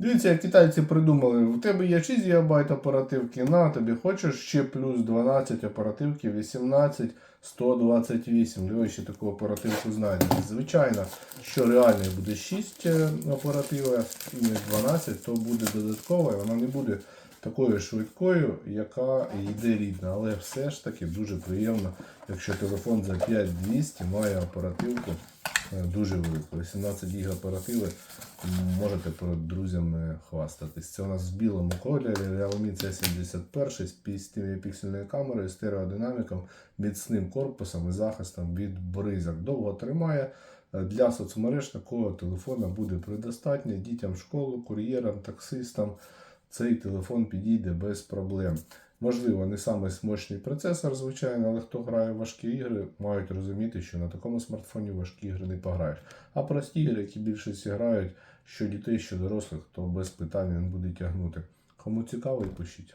Дивіться, як китайці придумали, у тебе є 6 ГБ оперативки, на тобі хочеш ще плюс 12 оперативки, 18, 128. Ви ще таку оперативку знайдете. Звичайно, що реально буде 6 оперативок, і не 12, то буде додатково, і вона не буде такою швидкою, яка йде рідна. Але все ж таки дуже приємно, якщо телефон за 5200 має оперативку дуже велику. 18 гіг оперативи можете перед друзями хвастатись. Це у нас в білому кольорі Realme C71 з 50-піксельною камерою, стереодинаміком, міцним корпусом і захистом від бризок. Довго тримає. Для соцмереж такого телефона буде предостатньо дітям школу, кур'єрам, таксистам. Цей телефон підійде без проблем. Можливо, не самий мощний процесор, звичайно, але хто грає в важкі ігри, мають розуміти, що на такому смартфоні важкі ігри не пограєш. А прості ігри, які більшість грають, що дітей, що дорослих, то без питань він буде тягнути. Кому цікаво, пишіть.